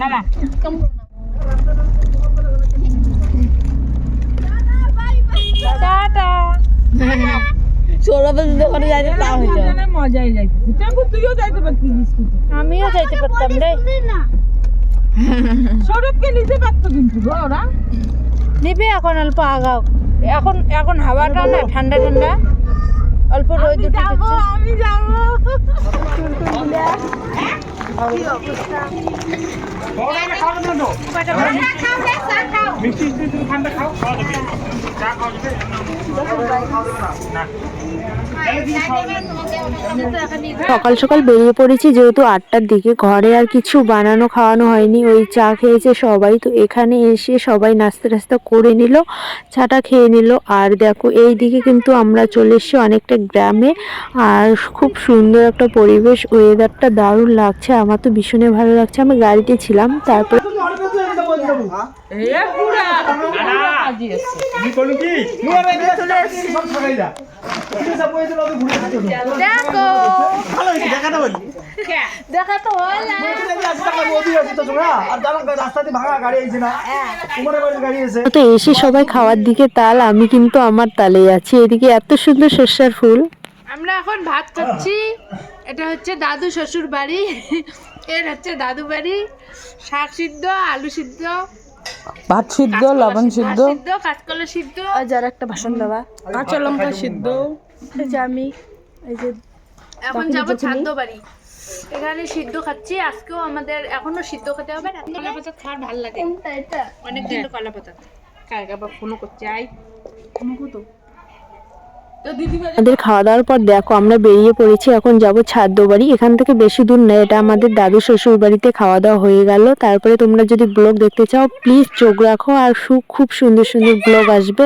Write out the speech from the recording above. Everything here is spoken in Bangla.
সৌরভের দোকানে যাইতে তা মজাই টেম্পু তুইও যাইতে পারতিস আমিও যাইতে পারতাম রে। সৌরভকে নিতে পারতো কিন্তু ওরা। নিবে এখন অল্প আগাও। এখন এখন হাওয়াটা না ঠান্ডা ঠান্ডা। অল্প রোদ উঠে যাব আমি যাব। মিষ্টি মিষ্টি তুমি ঠান্ডা খাও খাওয়া যাবে। চা খাওয়া যাবে? না। সকাল সকাল বেরিয়ে পড়েছি, যেহেতু আটটার দিকে। ঘরে আর কিছু বানানো, খাওয়ানো হয়নি, ওই চা খেয়েছে সবাই। তো এখানে এসে সবাই নাস্তা টাস্তা করে নিল, চাটা খেয়ে নিল। আর দেখো, এই দিকে কিন্তু আমরা চলে এসেছি অনেকটা গ্রামে। আর খুব সুন্দর একটা পরিবেশ ওয়েদারটা দারুণ লাগছে। আমার তো ভীষণই ভালো লাগছে। আমি গাড়িতে ছিলাম, তারপর এ পুরা আজি আছে। তুমি বলুন কি? দেখো। দেখা তো তো এসে সবাই খাওয়ার দিকে তাল আমি কিন্তু আমার তালে আছি। এদিকে এত সুন্দর শস্যার ফুল। আমরা এখন ভাত খাচ্ছি এটা হচ্ছে দাদু শ্বশুর বাড়ি। এর হচ্ছে দাদু বাড়ি শাক সিদ্ধ আলু সিদ্ধ ভাত সিদ্ধ লবণ সিদ্ধ। সিদ্ধ। কাঁচকলা সিদ্ধ। আর যার একটা ভাষণ দেওয়া। কাঁচা লঙ্কা সিদ্ধ। এই যে আমি এই যে এখন যাব ছাদ্য বাড়ি। এখানে সিদ্ধ খাচ্ছি আজকেও আমাদের এখনও সিদ্ধ খেতে হবে রাতে কলা পাতা খাওয়ার ভালো লাগে। অনেক দিন কলা পাতা। কালকে আবার ফোনও করছে আই তো। দিদি আমাদের খাওয়া দাওয়ার পর দেখো, আমরা বেরিয়ে পড়েছি, এখন যাব ছাদ্য বাড়ি এখান থেকে বেশি দূর নেই এটা আমাদের দাদু শ্বশুর বাড়িতে খাওয়া দাওয়া হয়ে গেল। তারপরে তোমরা যদি ব্লগ দেখতে চাও প্লিজ চোখ রাখো আর খুব সুন্দর সুন্দর ব্লগ আসবে।